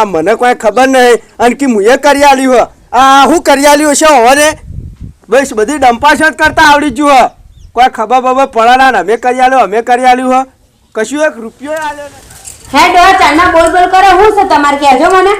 આ મને કોઈ ખબર નહીં. અને કે મુએ કરી આલ્યું હ આ હું કરી આલ્યું છે હવે બસ બધી ડંપાશટ કરતા આવડી ગયું હો કોઈ ખબર બબર પડે ના અમે કરી આલ્યો અમે કરી આલ્યું હો કશું એક રૂપિયો આલ્યો હે ડો ચાના બોલ બોલ કરો. હું છે તમારે કહેજો મને?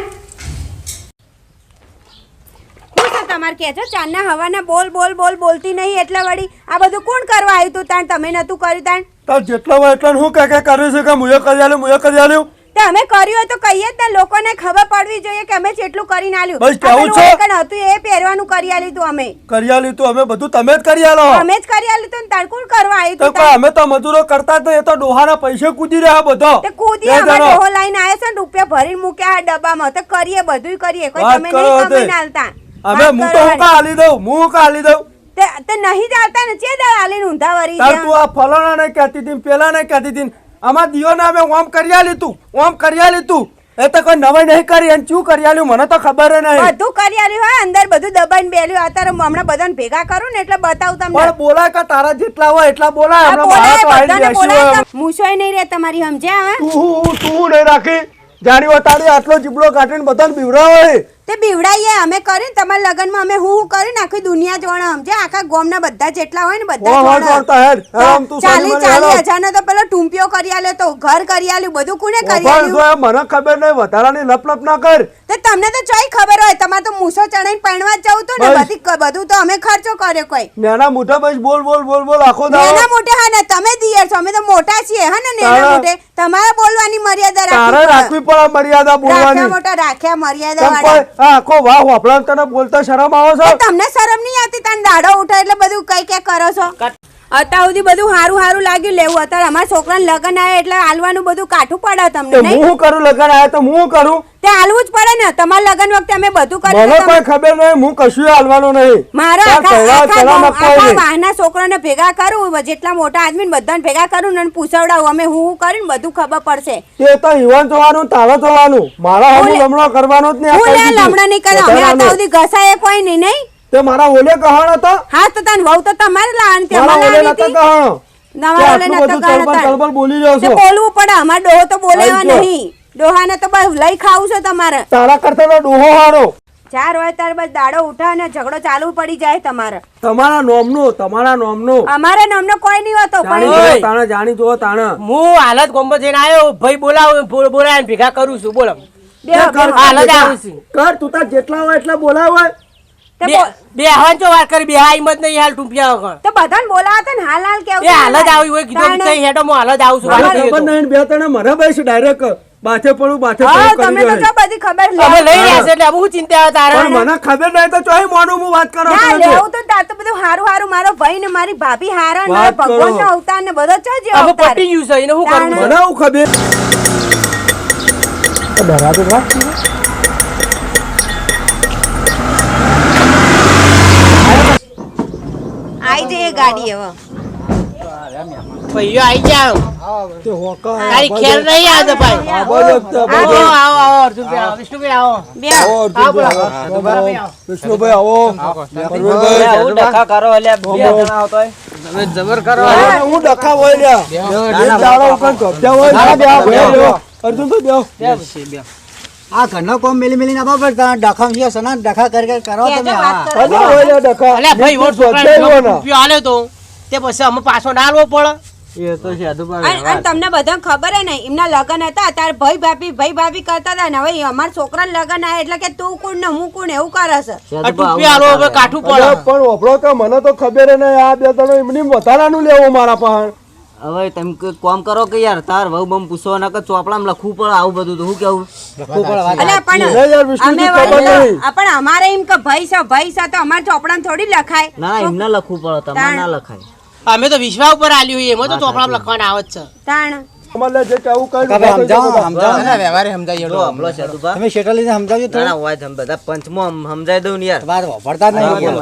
છે તમારે કહેજો? ચાંદના હવાના બોલ બોલ બોલ બોલતી નહીં એટલે વળી. આ બધું કોણ કરવા આવ્યું તું તાણ? તમે નતું કર્યું તાણ? તો જેટલો હોય એટલો હું કે કે કર્યું છે કે મુએ કરી આલ્યું મુએ કરી આલ્યું તે અમે કર્યું હોય તો કહીએ જ ને લોકોને ખબર પડવી જોઈએ કે અમે જેટલું કરીને આલ્યું. બસ કેવું છે? હતું એ પહેરવાનું કરી આલ્યું તું અમે. કરી આલ્યું તું અમે બધું તમે જ કરી આલો. અમે જ કરી આલ્યું તું ને કરવા આવી તો અમે તો મજૂરો કરતા તો એ તો ડોહાના પૈસે કૂદી રહ્યા બધો. તે કૂદી અમે ડોહો લઈને આવ્યા છે રૂપિયા ભરીને મૂક્યા ડબ્બામાં. તો કરીએ બધુંય કરીએ. કોઈ તમે નહીં. કમાઈને આલતા અમે હું તો હું કા આલી દઉં? હું કા આલી દઉં? તે નહીં જાતા ને ચે દળ આલીને ઊંધા વરી તું આ ફલાણા ને કહેતી હતી પેલા ને કહેતી હતી આમાં દિયો ને અમે ઓમ કરી લીધું તું ઓમ કરી લીધું. તું એ તો કોઈ નવાઈ નહીં કરી અને શું કરી આલ્યું મને તો ખબર નહીં. બધું કરી આલ્યું હોય અંદર બધું દબાઈને બેલ્યું. આ તારે હમણાં બધાને ભેગા કરું ને એટલે બતાવું તમને. પણ બોલાય કે તારા જેટલા હોય એટલા બોલાય. હમણાં મારા તો. બોલાય. તો મૂછોય નહીં રે તમારી સમજ્યા હા? તું તું નહીં રાખી? જાણી હોય તારી આટલો જીબડો કાઢીને બધાને બીવડાવે. તે બીવડાઈએ અમે કર્યું તમારા લગનમાં અમે હું હું કર્યું આખી દુનિયા જોણે સમજે આખા ગામના બધા જેટલા હોય ને બધા જોણે. ચાલી ચાલી હજારનો તો પેલો ટૂંપિયો કરી આલ્યો તો ઘર કરી આલ્યું બધું કોને કરી આલ્યું? મને ખબર નહીં વધારાની લપ લપ ના કર. તે તમને તો ચોઈ ખબર હોય તમારે તો મૂસો ચડાઈને પૈણવા જવું તો ને બધી બધું તો અમે ખર્ચો કર્યો કોઈ. નાના મોટા બસ બોલ બોલ બોલ બોલ આખો દાડો. નાના મોટા હા ને તમે દિયર છો અમે તો મોટા છીએ હા ને નાના મોટે તમારે બોલવાની મર્યાદા તારે રાખવી રાખવી પડે મર્યાદા બોલવાની. મોટા રાખ્યા મર્યાદા વાળા. કોઈ આખો વાહ વાપરા તને બોલતા શરમ આવે છે? તમને શરમ નહીં આવતી તને દાડો ઉઠે એટલે બધું કઈ કે કરો છો? અત્યાર સુધી બધું હારું હારું લાગ્યું લેવું. અત્યારે અમારા છોકરાને લગ્ન આવે એટલે હાલવાનું બધું કાઠું પડે તમને હું કરું? લગન આવે તો હું કરું? તે હાલવું જ પડે ને. તમારા લગ્ન વખતે અમે બધું મને કર્યું કોઈ ખબર નહીં હું કશું હાલવાનું નહીં. મારા આખા પહેલા આખા ચલા ગામ- નખાય આખા નહીં. વાહના છોકરાને ભેગા કરું જેટલા મોટા આદમી બધાને ભેગા કરું ને પૂછવડાવું અમે હું હું બધું ખબર પડશે. તે તો યુવાન થવાનું તારે થવાનું. મારા હું લમણો કરવાનો જ નહીં હું કહી લે દીધું. લમણા નહીં કર્યો અમે વધારાનું. સુધી ઘસાય કોઈ નહીં નહીં? તે મારા ઓલે કહાણ હતો. હા તો તને વહુ તો તમારે મારા ઓલે નતો ઓલે નતો બોલી રહ્યો છો. બોલવું પડે. અમારે ડોહો તો બોલેવા નહીં. ડોહાને તો બસ લઈ ખાવું છે તમારે. તારા કરતા તો ડોહો હારો. ચાર હોય ત્યાર બસ દાડો ઉઠા ને ઝઘડો ચાલુ પડી જાય તમારે. તમારા નોમનો તમારા નોમનો. અમારે નોમનો કોઈ નહીં હોતો પણ તાણે જાણી જો તાણે. હું હાલત ગોમ્બો જઈને આવ્યો ભાઈ બોલાવ બોલાય ભેગા કરું છું બોલો. હાલત કર, જ બેટા. આવું છું. કર તું તાર જેટલા હોય એટલા બોલાવ હોય બે હાલ જો વાત કરી બે હા હિંમત નહીં હાલ ટૂંપિયા વગર. તો બધાને બોલાવતા ને હાલ હાલ કેવું એ હાલ જ આવી હોય કીધું કઈ હેડો હું હાલ જ આવું છું બે તને મને બસ ડાયરેક્ટ બાથે પડું બાથે પડું કરી તો દે બધી ખબર અમે લઈ રહ્યા છે એટલે હું ચિંતા તારા પણ મને ખબર નહીં તો ચોય મોનું હું વાત કરો ના તો. લેવું તો તાર તો બધું હારું હારું મારો ભાઈ ને મારી ભાભી હારા ને ભગવાન નો અવતાર ને બધો ચો જે હવે અવતાર. પટી ગયું છે એને હું કરું મને હું ખબર. ડરાતો રાખ આઈ જઈએ ગાડી હવે. ભાઈઓ આઈ જાવ તે હોકા તારી ખેલ નહીં આજે ભાઈ. આવો આવો આવો. અર્જુનભાઈ આવો વિષ્ણુભાઈ આવો. બે. આવો, અર્જુનભાઈ, આવો. વિષ્ણુભાઈ આવો. પરવીનભાઈ, હું ડખા કરો એટલે બે જણા આવતો તમે જબર કરો. હું ડખા હોય લ્યા. એક દાડો ઉપર ધોપટા હોય. ના, બે આવો, બેહો, બે. અર્જુનભાઈ બેહો. આ ઘરનો કોમ મિલી મિલી ના બાબર તમે ડખમ છે સના ડખા કરી કર કરો તમે? હા. ડખા. અલે ભાઈ વોટ તો તે પછી અમે પાછો ના આલવો પડે. એ તો અને અને તમને બધા ખબર હે ને એમના લગન હતા તાર ભાઈ ભાભી ભાઈ ભાભી કરતા હતા ને હવે અમાર છોકરાના લગન આયા એટલે કે તું કોણ ને હું કોણ એવું કરે છે. આ હવે કાઠું પડે. પણ ઓભળો તો મને તો ખબર ને આ બે ત્રણ એમની વધારાનું લેવું મારા પણ હવે તમે કોમ કરો કે યાર તાર વહુ બમ પૂછો ના કે ચોપડામાં લખવું પડે આવું બધું તો હું કેવું? લખવું પડે પણ યાર વિષ્ણુજી ખબર નહીં. પણ અમારે એમ કે ભાઈ છે ભાઈ છે તો અમારા ચોપડામાં થોડી લખાય. ના ના એમને લખવું પડે તમારે ના લખાય. અમે તો વિશ્વા ઉપર આલી હોય એમાં તો ચોપડા લખવાના આવે જ છે. તાણ. અમારે જે કહેવું કહ્યું, તમે કહી દો સમજાવો બધા. સમજાવો. તો હમલો છે અધુપા તમે શેઠા લઈને સમજાવજો ના ના હોય તમે બધા પંચમાં આમ દઉં યાર. વાત વાપરતા નહીં. બોલો.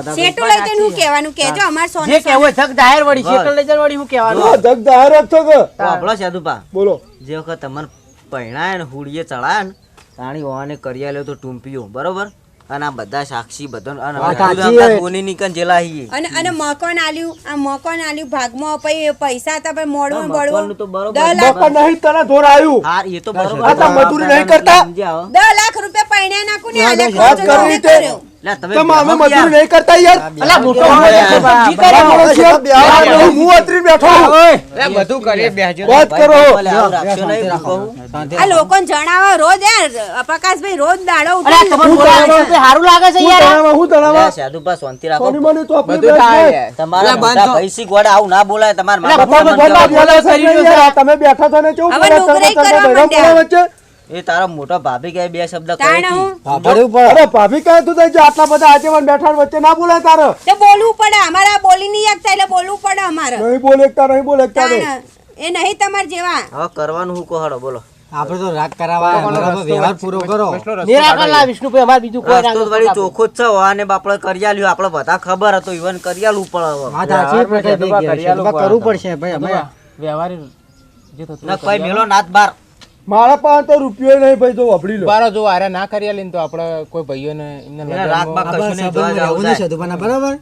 લઈ જઈને હું કહેવાનું કહેજો અમાર સોને જે કહેવું જગ જાહેર વળી શેતળ લઈ જણ વળી શું કહેવાનું. જગ જાહેર જ તો હમલો છે અધુપા બોલો. જે વખત તમને પહેણાય ને હુડીએ ચડાય ને તાણી ઓને કરિયા આલ્યો તો ટૂંપિયો બરોબર? અને આ બધા સાક્ષી બધા અને જેલા હી અને અને મકાન આલ્યું આ મકાન આલ્યું ભાગમાં પછી પૈસા હતા પણ મોડવું હા, તો બરોબર. નહીં તને ધોરાયું હા એ તો બરોબર આ તો મજૂરી નહીં કરતા? સમજ્યા હો. દસ લાખ રૂપિયા પૈણ્યા નાખું ને આને ખર્ચ ખર્ચો કરવી તમે અમે મજૂરી નહીં કરતા યાર. અલા મોટો હું બેઠો. બધું કરીએ વાત કરો. આ લોકોને જણાવો રોજ યાર પ્રકાશભાઈ રોજ દાડો અલા તમને લાગે છે. યાર હું તણાવા? સાધુભા, શાંતિ રાખો. સોની તો બધું થાય તમારા. આવું ના બોલાય તમારા તમે બેઠા છો ને કેવું હવે કરવા? એ તારા મોટા ભાભી કહે બે શબ્દ અરે ભાભી કહે તું આટલા બધા આગેવાન બેઠા વચ્ચે ના બોલે તારે. તો બોલવું પડે. અમારા બોલી ની એકતા એટલે બોલવું પડે અમારે. નહીં બોલે એકતા નહીં બોલે એકતા એ નહીં તમાર જેવા. હવે કરવાનું હું કહો બોલો. આપણે તો રાગ કરાવવા વ્યવહાર પૂરો કરો. નિરાકરણ લા વિષ્ણુભાઈ અમાર બીજું કોઈ રાગ તો વળી ચોખ્ખો જ છે. અને બાપડે કરિયાલ્યું. આપણે બધા ખબર હતો. ઈવન કરિયાલું પણ હવે હા સાચી. એમાં કરવું પડશે ભાઈ અમે વ્યવહાર જે થતું ના કોઈ મેલો નાથ બાર. મારા પાસે તો રૂપિયો નહીં ભાઈ તો વાપરી લો. બારો જો આરે ના કરી આલીન તો આપણે કોઈ ભાઈઓને એમને એના રાગ બાગ આપણા કશું નહીં જોવા જાવું નહીં છે સધુભાના, બરાબર?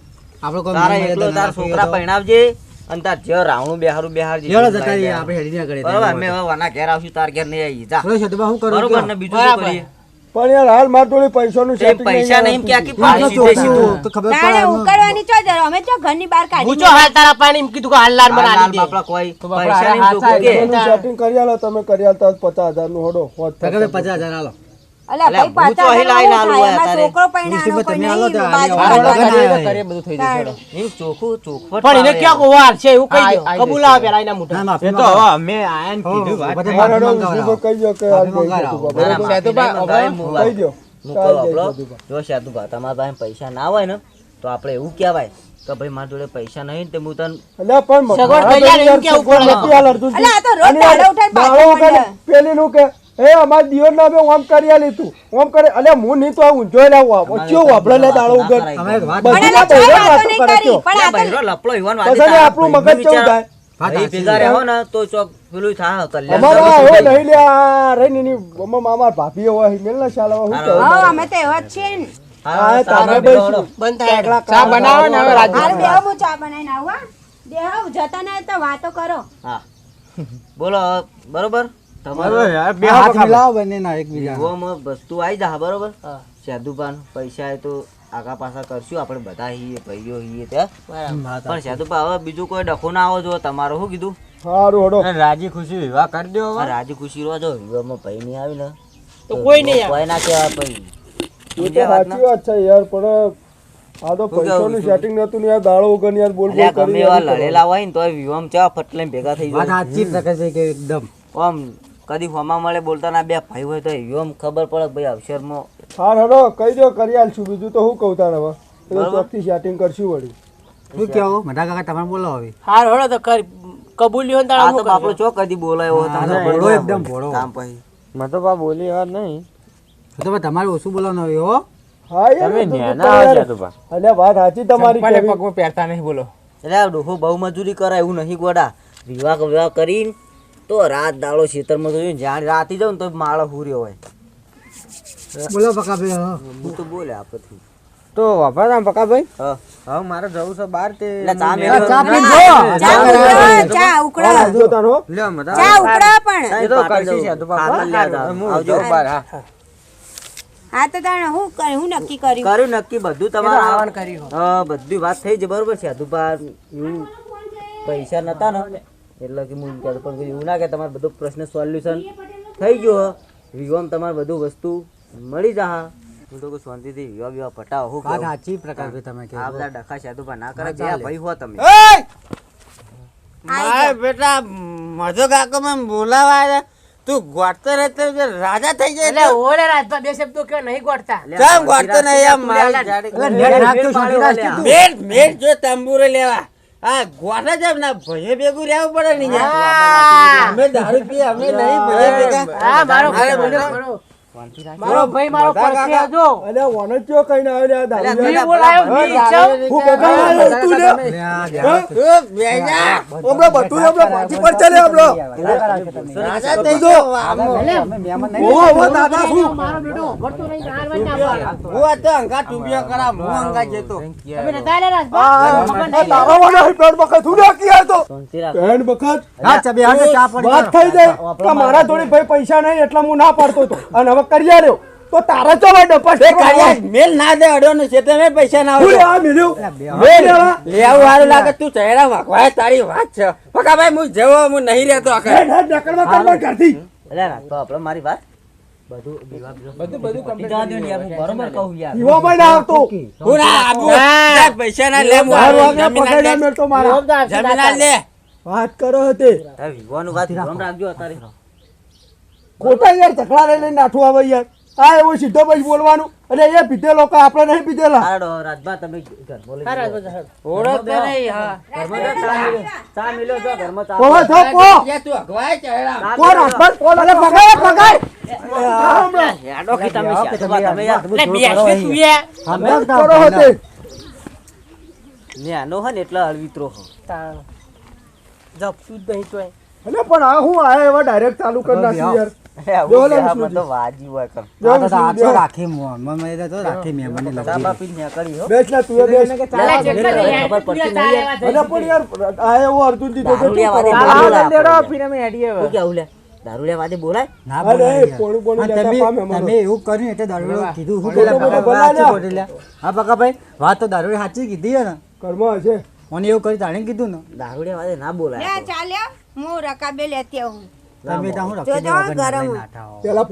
આપણે કોઈ તારા એકલો તાર છોકરા પહેણાવજે તો. પરણાવજે અને તાર જે રાવણું બેહારું બેહારજે. હેળો જતા આપણે હેડી ના કરી બરાબર અમે હવે વાના ઘેર આવશું તાર ઘેર નહીં આવી જા. છે સધુભા, શું કરું? બરાબર ને બીજું કરીએ? પણ યાર હાલ માર જોડે પૈસાનું એ setting પૈસા નહીં કે આખી પાણી તો સીધે. સીધું. તો ખબર પડે પડે ઉકળવાની ચો જરો અમે ચો ઘરની બહાર કાઢી પૂછો હાલ તારા પાણી એમ કીધું કે હાલ લાર મને આલી દે. બાપડા કોઈ પૈસા નહીં તો કે. સેટિંગ કરી આલો તમે કરી આલતા હોય પચાસ હજારનું હડો હોત પચાસ હજાર આલો. અલા ભાઈ પાછા. છોકરો પૈણાનો કોઈ નહીં, બાજુ થઈ જશે એમ ચોખવટ પણ એને ક્યાં કોવાર છે એવું કહી દો. કબૂલ પેલા એના એ તો હવે કીધું વાત માર કહી દો કે તું કહી દો. જો સાધુભા તમારા પાસે પૈસા ના હોય ને તો આપણે એવું કહેવાય કે ભાઈ મારા જોડે પૈસા નહીં તે હું તને પણ સગવડ જાય ને કેવું પડે. અલા, તો રોજ કે એ અમાર દિયોર ના બે ઓમ કરી આલી તું. ઓમ કરે અલે હું નહીં તો આ લાવું. લે ચિયો વાપરે લે દાળો ઉગર. અમે વાત બધી વાત એના એવા વાતો વાતો કરે. છો. પણ આ તો બહેરો લપલો ઈવન પછી આપણું મગજ વિચાર- થાય? વાત ભાઈ સાચી. ભેગા રહો ને તો ચોક પેલું થા અમારા કરવું એવો શું નહીં લે આ ની ની મમ્મા મામા ભાભી હોય મેલ ના શાલા હું તો હા, અમે તો એવા છે ને. હા, હા, તમે બસ બંધ થાય. ચા બનાવો ને હવે રાજુ હારું બેહો હું ચા બનાવીને આવું હા? બેહો જતા ના તો વાતો કરો. હા. બોલો બરોબર? તમારો હાથ મિલાવો બંનેના એકબીજા. વિવોમાં વસ્તુ આવી જા બરોબર? સાધુપાન પૈસા એ તો આગા પાછા કરશું આપણે બધા હીએ ભાઈઓ હીએ ત્યાં પણ હવે બીજું કોઈ ડખો ના આવો જો તમારો શું કીધું? સારું હડો. રાજી ખુશી વિવાહ કરી દો રાજી ખુશી રહો જો વિવાહમાં ભાઈ નહીં આવી ને. તો કોઈ નહીં કોઈ ના કહેવાય ભાઈ. સાચી વાત છે યાર પણ આ તો પૈસાનું સેટિંગ નતું ને યાર દાડો ઉગર યાર બોલ બોલ કરી લડેલા હોય ને તો વિવાહમાં ચા ફટલે ભેગા થઈ જાય. સાચી કે એકદમ. આમ કદી હોમા મળે બોલતા ના બે ભાઈ હોય તો એમ ખબર પડે ભાઈ અવસરમાં હાર હડો કહી દો કરી આલશું. બીજું તો હું કહું તારે હવે ચોકથી સેટિંગ કરશું વળી. શું કેવું મઢા કાકા તમારે બોલાવો હવે. હારું હેડો તો કરી કબૂલ્યો ને તારા તો હું બાપડો ચો કદી બોલાયો હા, ભોળો ખબર એકદમ બોલો કામ પછી. મેં તો બા બોલી વાત નહીં. તો તમારે ઓછું બોલવાનું હવે હો. હા યાર તમે નેના ન્યા તો બા. અલ્યા વાત સાચી તમારી પગમાં પહેરતા નહીં બોલો. એટલે ડોહો બહુ મજૂરી કરાય એવું નહીં ગોડા. વિવાહ વિવાહ કરીને તો રાત દાડો ખેતરમાં જોયું જાણ રાતી જાઉં ને તો માળો હુર્યો હોય. બોલો પકાભાઈ હા. હું તો બોલે આપથી તો વાપરા રામ પકાભાઈ હા. હવે મારે જવું છે બહાર તે ચા આ મેળવ્યો ચા ને? જો. ચા ચા ઉકળો. આવજો તારો લે મજા ચા ઉકળા પણ. એ તો કરશી છે તો બાપા. જાવ. આવજો. બહાર, હા. હા. તો તાણે હું હું નક્કી કર્યું? કર્યું નક્કી. બધું તમારે આવવાનું કર્યું. હા બધી વાત થઈ જ બરોબર છે. એવું પૈસા નતા ને. એટલે કે હું કહેતો પણ એવું ના કે તમારે બધો પ્રશ્ન સોલ્યુશન થઈ ગયો વિવાહ તમારે બધું વસ્તુ મળી જા હું તો શાંતિથી વિવાહ વિવાહ પટાવો હું વાત? સાચી પ્રકાશભાઈ તમે આ કહો બધા ડખા પણ ના કરે બે ભાઈ હો તમે. આઈ બેટા મધો કાકો મને બોલાવા તું ગોઠતો રહેતો રાજા થઈ જાય એટલે ઓરે રાજભા બે શબ્દો કે નહીં ગોઠતા? કેમ ગોઠતો નહીં આ મારી? જાડી મેટ મેટ જો તંબુરે લેવા. આ ગોઠા જાવ ના ભયે ભેગું રહેવું પડે ને અમે દારૂ પીએ અમે નહીં ભયે ભેગા. હા મારો. મારો ભાઈ મારો પડખે હતો. અલે વનો ચો કઈને આવ્યો દારૂ લે. બોલાયો, મી ઈચ્છાઓ. હું બેઠા તું લે હા? તું બેજા. હમણાં બધું પાછી પર ચાલે હમણાં રાજા થઈ ગયો આમો. ઓહો, ઓહો, દાદા શું મારો બેટો ભરતો નહીં, હારવા ના પાડે. હું તો અંગા ટૂંબિયો કરા હું અંગા જતો તમે નતા આલ્યા રાજભા? આ આ તારો વાળો અહીં બખત હું નાખી આવ્યો તો શાંતિ બખત હા ચા બે ચા પડી વાત થઈ જાય કે મારા થોડી ભાઈ પૈસા નહીં એટલે હું ના પડતો હતો અને હવે કરી રહ્યો? તો તારા ચો ભાઈ ડપા એ કાળિયા મેલ ના દે અડ્યો ને છે તમે પૈસા ના આવે આ મેલ્યું મેં લેવા? લે હારું લાગે તું ચહેરા વાકવાય તારી વાત છે. પકા ભાઈ હું જેવો હું નહીં રહેતો હેડ નકરમાં કરવા કરતી અરે ના તો આપણે મારી વાત. બધું બધું બધું પતી જવા દો ને યાર, હું બરોબર કહું યાર. પીવો પણ ના આવતો. હું ના આપું પૈસા ના લે હું હારું વાગે જમીન ના પકડ્યા લે. મેળતો મારા જોબ તો આપશે જમીન લે વાત કરો હતી. વાત રાખજો અત્યારે. ખોટા યાર ઝઘડા લઈ લઈને નાઠું આવે યાર. આ એવું સીધો પછી બોલવાનું. અને એ પીધે લોકો આપણે નહીં પીધેલા? હારડો રાજભા તમે ઘર બોલી હા, રાજભા, હા. નહીં હા. ઘરમાં ચા મિલ્યો જો ઘરમાં ચા કોવા થો કો યા તું અગવાય ચહેરા કો રાજભાઈ કો અરે પગાય પગાય. હેડો કે તમે તમે યાર લે, બેસવે તું યાર. વાત કરો હતી. ન્યાનો હે ને એટલો અળવિત્રો હો જપશું જ નહીં પણ આ હું આ એવા ડાયરેક્ટ ચાલુ કરી નાખ્યું યાર. એવો દારૂડિયા વાદે બોલાય દારૂડિયા ના તમે કર્યું એટલે દારૂ કીધું હું પકા વાત તો દારૂ સાચી કીધી ને? કર્મ હશે. મને એવું કરી તાણે કીધું ને? દારૂડિયા વાદે ના બોલાય ચાલ્યા. હું રકાબે લેતી આવું. તમે તો હું જોજો રખી ગરમ. પેલા